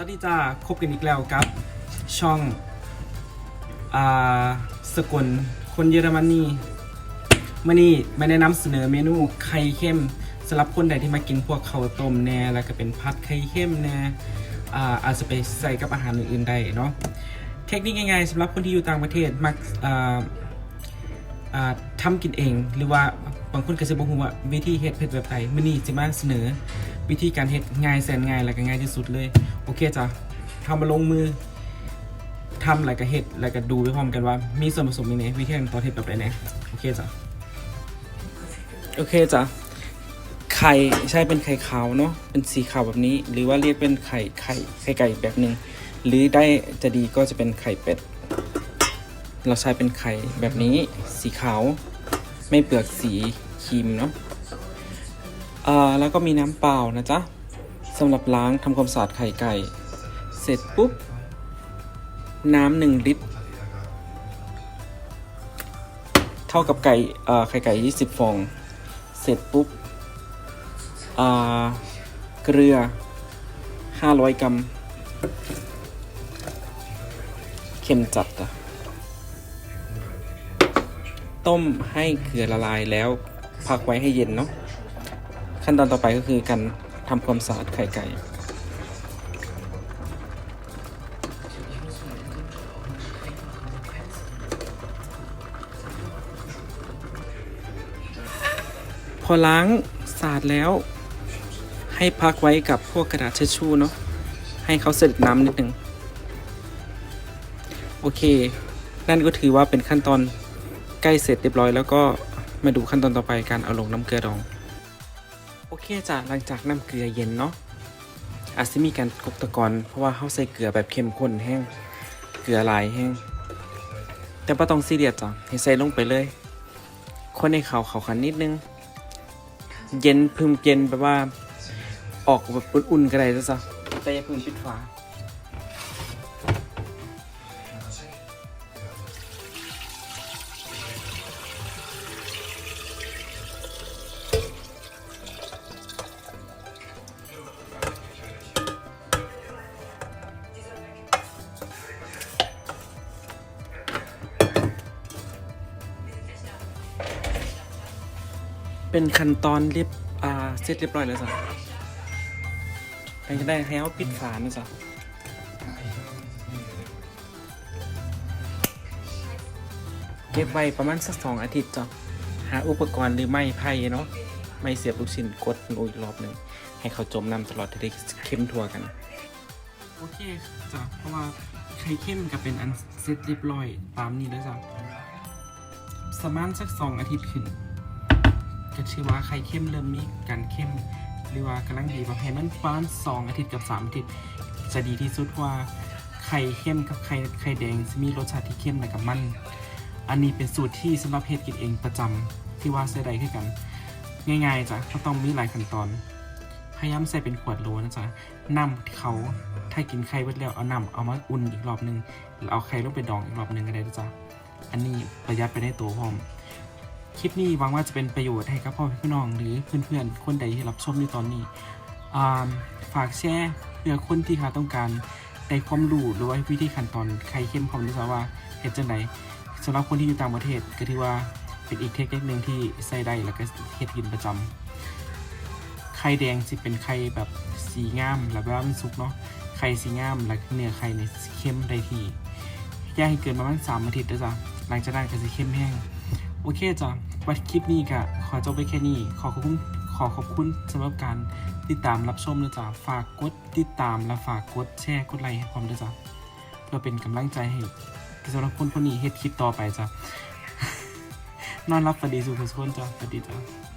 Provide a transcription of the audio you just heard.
วัสดีจะคบกันอีกแล้วกับ ช่องอ่าสกลคนเยอรมนีมื่อนี้มาแนะนำเสนอเมนูไข่เข้มสำหรับคนใดที่มากินพวกข้าวต้มแน่แล้วก็เป็นผัดไข่เข้มแน่อ่าอาจจะไปใส่กับอาหารอื่นๆได้เนาะเทคนิคง่ายๆสำหรับคนที่อยู่ต่างประเทศมักอ่าอ่าทำกินเอง หรือว่าบางคนก็จะบอกว่าวิธีเฮ็ดเผ็ดแบบไหนมื้อนี้จะมาเสนอ วิธีการเฮ็ดง่ายแสนง่ายแล้วก็ง่ายที่สุดเลย โอเคจ้ะทำมาลงมือทำแล้วก็เฮ็ดแล้วก็ดูไปพร้อมกันว่า มีส่วนผสมยังไงวิธีการตอนเฮ็ดแบบไหนนโอเคจ้ะโอเคจ้ะไข่ใช่เป็นไข่ขาวเนาะเป็นสีขาวแบบนี้ หรือว่าเรียกเป็นไข่ไข่ไข่ไก่แบบหนึ่งหรือได้จะดีก็จะเป็นไข่เป็ด เราใช้เป็นไข่แบบนี้สีขาว ไม่เปลือกสีครีมเนาะ อ่าแล้วก็มีน้ำเปล่านะจ๊ะสำหรับล้างทำความสะอาดไข่ไก่ เสร็จปุ๊บ น้ำหนึ่งลิตร เท่ากับไก่ไข่ไก่ 20 ฟอง เสร็จปุ๊บเกลือ 500 กรัม เค็มจัดอะต้มให้เกลือละลายแล้ว พักไว้ให้เย็นเนาะ ขั้นตอนต่อไปก็คือการทำความสะอาดไข่ไก่ พอล้างสะอาดแล้วให้พักไว้กับพวกกระดาษเช็ดชู่เนาะให้เขาเสด็จน้ำนิดนึงโอเค นั่นก็ถือว่าเป็นขั้นตอนใกล้เสร็จเรียบร้อย แล้วก็มาดูขั้นตอนต่อไปการเอาลงน้ำเกลือดอง โอเคจ้ะหลังจากน้ำเกลือเย็นเนาะอาจจะมีการกบตะกอนเพราะว่าเขาใส่เกลือแบบเข้มข้นแห้งเกลือลายแห้งแต่ป้าต้องซีเรียสจ้ะให้ใส่ลงไปเลย คนให้เขาเขาขันนิดนึง เย็นพึมเย็นแบบว่า ออกแบบอุ่นๆก็ได้จ้ะแต่อย่าพึ่งปิดฝา เป็นขั้นตอนเรียบอ่าเสร็จเรียบร้อยแล้วจ้ะไปจะได้ให้เอาปิดฝานะจ๊ะเก็บไว้ประมาณสักสองอาทิตย์จ้ะหาอุปกรณ์หรือไม่ไพ่เนาะไม่เสียบลูกชิ้นกดลงอีกรอบหนึ่งให้เขาจมน้ำตลอดจะได้เข้มทั่วกัน โอเคจ้ะเพราะว่าไข่เข้มก็เป็นอันเสร็จเรียบร้อยตามนี้แล้วจ้ะสมานสักสองอาทิตย์ขึ้น ก็ชื่อว่าไข่เข้มเริ่มมีการเข้ม หรือว่ากำลังดีประมาณมันประมาณสองอาทิตย์กับสามอาทิตย์จะดีที่สุดว่าไข่เข้มกับไข่ไข่แดงจะมีรสชาติที่เข้มและกับมัน อันนี้เป็นสูตรที่สำหรับเฮ็ดกินเองประจำที่ว่าใส่ได้คือกัน ง่ายๆจ้ะก็ต้องมีหลายขั้นตอน พยายามใส่เป็นขวดโหลนะจ๊ะน้ำที่เขาถ้ากินไข่เบิดแล้วเอาน้ำเอามาอุ่นอีกรอบหนึงแล้วเอาไข่ลงไปดองอีกรอบหนึงก็ได้นะจ๊ะอันนี้ประหยัดไปในตัวพร้อม คลิปนี้หวังว่าจะเป็นประโยชน์ให้กับพ่อพี่น้องหรือเพื่อนๆ คนใดที่รับชมในตอนนี้ฝากแชร์เพื่อคนที่เขาต้องการได้ความรู้หรือว่าวิธีขั้นตอนใครเข้มความรู้สึกว่าเห็นจังไหนสำหรับคนที่อยู่ต่างประเทศก็ถือว่าเป็นอีกเทคนิคหนึ่งที่ใส่ได้แล้วก็เฮ็ดกินประจำไข่แดงจะเป็นไข่แบบสีงามแล้วแบบมันสุกเนาะไข่สีงามแล้วเนื้อไข่เนี่ยเข้มได้ที่ย่างให้เกินประมาณสามอาทิตย์จ้ะหลังจากนั้นก็จะเข้มแห้ง โอเคจ้ะ วัดคลิปนี้ก็ขอจบไปแค่นี้ ขอขอบคุณขอขอบคุณสำหรับการติดตามรับชมนะจ๊ะฝากกดติดตามและฝากกดแชร์กดไลค์ให้พร้อมด้วยจ้ะเพื่อเป็นกำลังใจให้สำหรับคนคนนี้เฮ็ดคลิปต่อไปจ้ะนอนรับฝันดีสุขสุขคนจ้ะสวัสดีจ้ะ